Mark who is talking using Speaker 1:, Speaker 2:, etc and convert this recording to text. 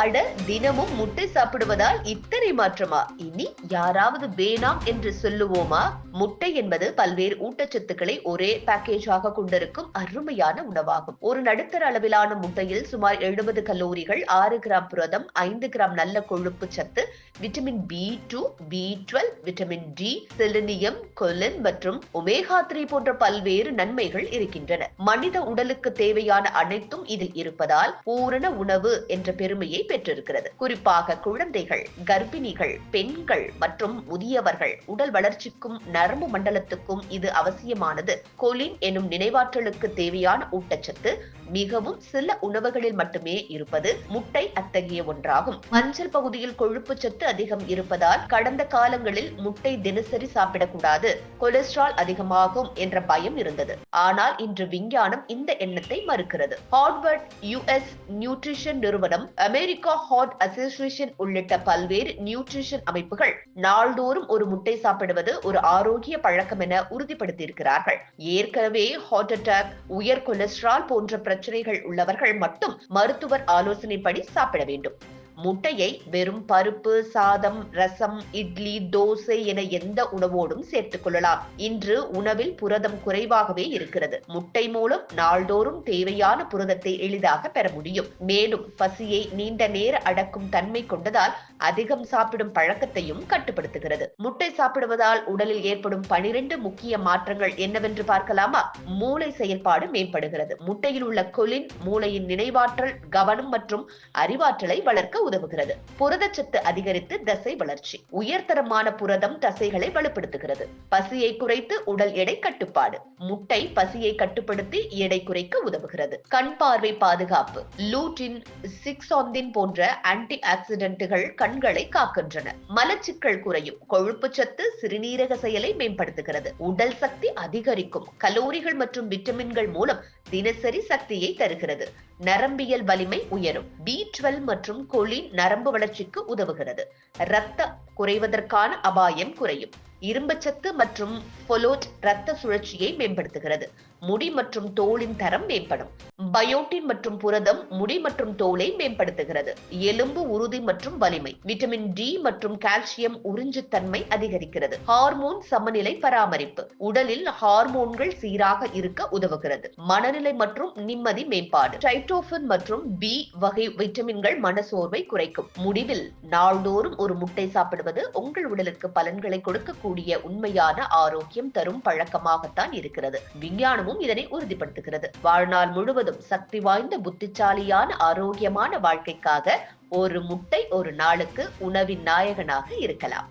Speaker 1: அட தினமும் முட்டை சாப்பிடுவதால் இத்தனை மாற்றமா? இனி யாராவது வேணாம் என்று சொல்லுவோமா? முட்டை என்பது பல்வேறு ஊட்டச்சத்துக்களை ஒரே பேக்கேஜாக கொண்டிருக்கும் அருமையான உணவாகும். ஒரு நடுத்தர அளவிலான முட்டையில் சுமார் எழுபது கலோரிகள் ஆறு கிராம் புரதம் ஐந்து கிராம் நல்ல கொழுப்பு சத்து vitamin B two B twelve vitamin D selenium choline மற்றும் ஒமேகா த்ரீ போன்ற பல்வேறு நன்மைகள் இருக்கின்றன. மனித உடலுக்கு தேவையான அனைத்தும் இதில் இருப்பதால் பூரண உணவு என்ற பெருமையை பெற்றிருக்கிறது. குறிப்பாக குழந்தைகள் கர்ப்பிணிகள் பெண்கள் மற்றும் முதியவர்கள் உடல் வளர்ச்சிக்கும் நரம்பு மண்டலத்துக்கும் இது அவசியமானது. கொலின் எனும் நினைவாற்றலுக்கு தேவையான ஊட்டச்சத்து மிகவும் சில உணவுகளில் மட்டுமே இருப்பது முட்டை அத்தகைய ஒன்றாகும். மஞ்சள் பகுதியில் கொழுப்பு சத்து அதிகம் இருப்பதால் கடந்த காலங்களில் முட்டை தினசரி சாப்பிடக்கூடாது. கொலஸ்ட்ரால் அதிகமாகும் என்ற பயம் இருந்தது. ஆனால் இன்று விஞ்ஞானம் இந்த எண்ணத்தை மறுக்கிறது. ஹார்வர்ட் யுஎஸ் நியூட்ரிஷன் நிறுவனம் அமெரிக்க ஹார்ட் அசோசியேஷன் உள்ளிட்ட பல்வேறு நியூட்ரிஷன் அமைப்புகள் நாள்தோறும் ஒரு முட்டை சாப்பிடுவது ஒரு ஆரோக்கிய பழக்கம் என உறுதிப்படுத்தியிருக்கிறார்கள். ஏற்கனவே ஹார்ட் அட்டாக் உயர் கொலஸ்ட்ரால் போன்ற பிரச்சனைகள் உள்ளவர்கள் மட்டும் மருத்துவர் ஆலோசனைப்படி சாப்பிட வேண்டும். முட்டையை வெறும் பருப்பு சாதம் ரசம் இட்லி தோசை என எந்த உணவோடும் சேர்த்துக் கொள்ளலாம். இன்று உணவில் புரதம் குறைவாகவே இருக்கிறது. முட்டை மூலம் நாள்தோறும் தேவையான புரதத்தை எளிதாக பெற முடியும். மேலும் பசியை நீண்ட நேர அடக்கும் தன்மை கொண்டதால் அதிகம் சாப்பிடும் பழக்கத்தையும் கட்டுப்படுத்துகிறது. முட்டை சாப்பிடுவதால் உடலில் ஏற்படும் பனிரெண்டு முக்கிய மாற்றங்கள் என்னவென்று பார்க்கலாமா? மூளை செயல்பாடு மேம்படுகிறது. முட்டையில் உள்ள கொலின் மூளையின் நினைவாற்றல் கவனம் மற்றும் அறிவாற்றலை வளர்க்க உதவுகிறது. புரதச்சத்து அதிகரித்து தசை வளர்ச்சி. உயர்தரமான புரதம் தசைகளை வலுப்படுத்துகிறது. பசியை குறைத்து உடல் எடை கட்டுப்பாடு. முட்டை பசியை கட்டுப்படுத்தி எடை குறைக்க உதவுகிறது. கண் பார்வை பாதுகாப்பு. லூட்டின் சிக்ஸாந்தின் போன்ற ஆன்டி ஆக்சிடென்ட்டுகள் கண்களை காக்கின்றன. மலச்சிக்கல் குறையும். கொழுப்பு சத்து சிறுநீரக செயலை மேம்படுத்துகிறது. உடல் சக்தி அதிகரிக்கும். கலோரிகள் மற்றும் விட்டமின்கள் மூலம் தினசரி சக்தியை தருகிறது. நரம்பியல் வலிமை உயரும். பி டுவெல் மற்றும் கொலின் நரம்பு வளர்ச்சிக்கு உதவுகிறது. இரத்த குறைவதற்கான அபாயம் குறையும். இரும்புச்சத்து மற்றும் பொலோட் இரத்த சுழற்சியை மேம்படுத்துகிறது. முடி மற்றும் தோலின் தரம் மேம்படும். பயோட்டின் மற்றும் புரதம் முடி மற்றும் தோலை மேம்படுத்துகிறது. எலும்பு உறுதி மற்றும் வலிமை. விட்டமின் டி மற்றும் கால்சியம் உறிஞ்சுத்தன்மை அதிகரிக்கிறது. ஹார்மோன் சமநிலை பராமரிப்பு. உடலில் ஹார்மோன்கள் சீராக இருக்க உதவுகிறது. மனநிலை மற்றும் நிம்மதி மேம்பாடு. ட்ரைட்டோஃபின் மற்றும் பி வகை விட்டமின்கள் மனசோர்வை குறைக்கும். முடிவில் நாள்தோறும் ஒரு முட்டை சாப்பிடுவது உங்கள் உடலுக்கு பலன்களை கொடுக்கக்கூடிய உண்மையான ஆரோக்கியம் தரும் பழக்கமாகத்தான் இருக்கிறது. விஞ்ஞானமும் இதனை உறுதிப்படுத்துகிறது. வாழ்நாள் முழுவதும் சக்தி வாய்ந்த புத்திசாலியான ஆரோக்கியமான வாழ்க்கைக்காக ஒரு முட்டை ஒரு நாளுக்கு உணவின் நாயகனாக இருக்கலாம்.